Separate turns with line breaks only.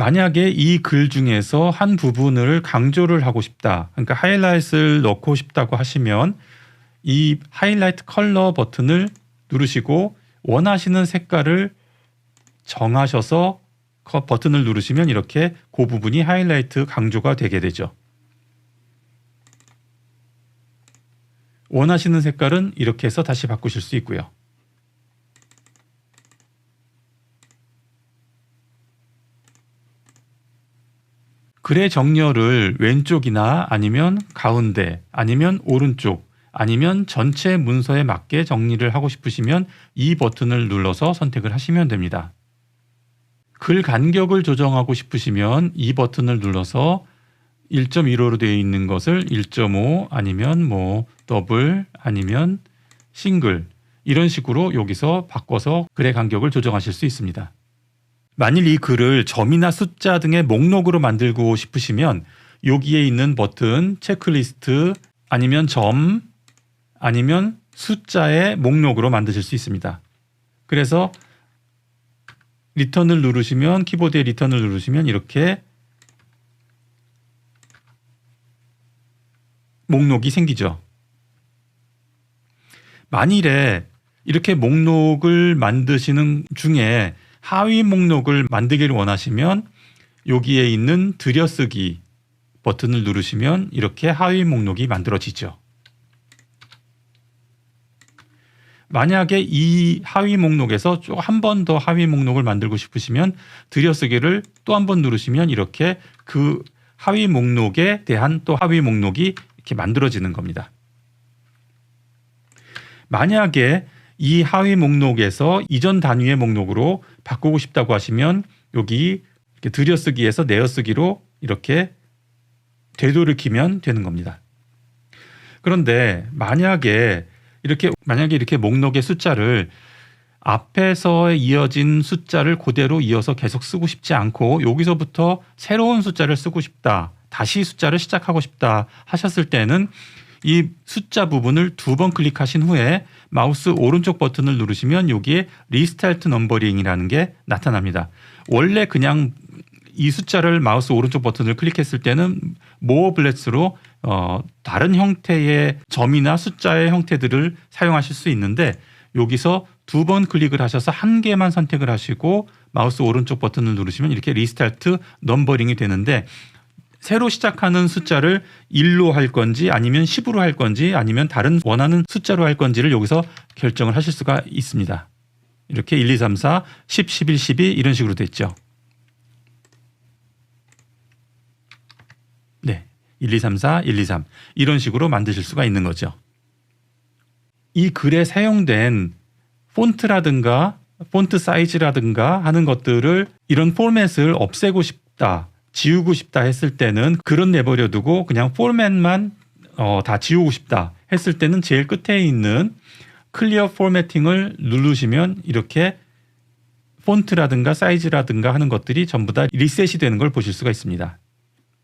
만약에 이 글 중에서 한 부분을 강조를 하고 싶다. 그러니까 하이라이트를 넣고 싶다고 하시면 이 하이라이트 컬러 버튼을 누르시고 원하시는 색깔을 정하셔서 그 버튼을 누르시면 이렇게 그 부분이 하이라이트 강조가 되게 되죠. 원하시는 색깔은 이렇게 해서 다시 바꾸실 수 있고요. 글의 정렬을 왼쪽이나 아니면 가운데 아니면 오른쪽 아니면 전체 문서에 맞게 정리를 하고 싶으시면 이 버튼을 눌러서 선택을 하시면 됩니다. 글 간격을 조정하고 싶으시면 이 버튼을 눌러서 1.15로 되어 있는 것을 1.5 아니면 뭐 더블 아니면 싱글 이런 식으로 여기서 바꿔서 글의 간격을 조정하실 수 있습니다. 만일 이 글을 점이나 숫자 등의 목록으로 만들고 싶으시면 여기에 있는 버튼 체크리스트 아니면 점 아니면 숫자의 목록으로 만드실 수 있습니다. 그래서 리턴을 누르시면 키보드에 리턴을 누르시면 이렇게 목록이 생기죠. 만일에 이렇게 목록을 만드시는 중에 하위 목록을 만들기를 원하시면 여기에 있는 들여쓰기 버튼을 누르시면 이렇게 하위 목록이 만들어지죠. 만약에 이 하위 목록에서 한 번 더 하위 목록을 만들고 싶으시면 들여쓰기를 또 한 번 누르시면 이렇게 그 하위 목록에 대한 또 하위 목록이 이렇게 만들어지는 겁니다. 만약에 이 하위 목록에서 이전 단위의 목록으로 바꾸고 싶다고 하시면 여기 이렇게 들여쓰기에서 내어쓰기로 이렇게 되돌을 키면 되는 겁니다. 그런데 만약에 이렇게 만약에 이렇게 목록의 숫자를 앞에서 이어진 숫자를 그대로 이어서 계속 쓰고 싶지 않고 여기서부터 새로운 숫자를 쓰고 싶다. 다시 숫자를 시작하고 싶다 하셨을 때는 이 숫자 부분을 두 번 클릭하신 후에 마우스 오른쪽 버튼을 누르시면 여기에 리스타트 넘버링이라는 게 나타납니다. 원래 그냥 이 숫자를 마우스 오른쪽 버튼을 클릭했을 때는 모어 블렛으로 어, 다른 형태의 점이나 숫자의 형태들을 사용하실 수 있는데 여기서 두 번 클릭을 하셔서 한 개만 선택을 하시고 마우스 오른쪽 버튼을 누르시면 이렇게 리스타트 넘버링이 되는데 새로 시작하는 숫자를 1로 할 건지 아니면 10으로 할 건지 아니면 다른 원하는 숫자로 할 건지를 여기서 결정을 하실 수가 있습니다. 이렇게 1, 2, 3, 4, 10, 11, 12 이런 식으로 됐죠. 네. 1, 2, 3, 4, 1, 2, 3 이런 식으로 만드실 수가 있는 거죠. 이 글에 사용된 폰트라든가 폰트 사이즈라든가 하는 것들을 이런 포맷을 없애고 싶다, 지우고 싶다 했을 때는 글은 내버려 두고 그냥 포맷만 어, 다 지우고 싶다 했을 때는 제일 끝에 있는 클리어 포매팅을 누르시면 이렇게 폰트라든가 사이즈라든가 하는 것들이 전부 다 리셋이 되는 걸 보실 수가 있습니다.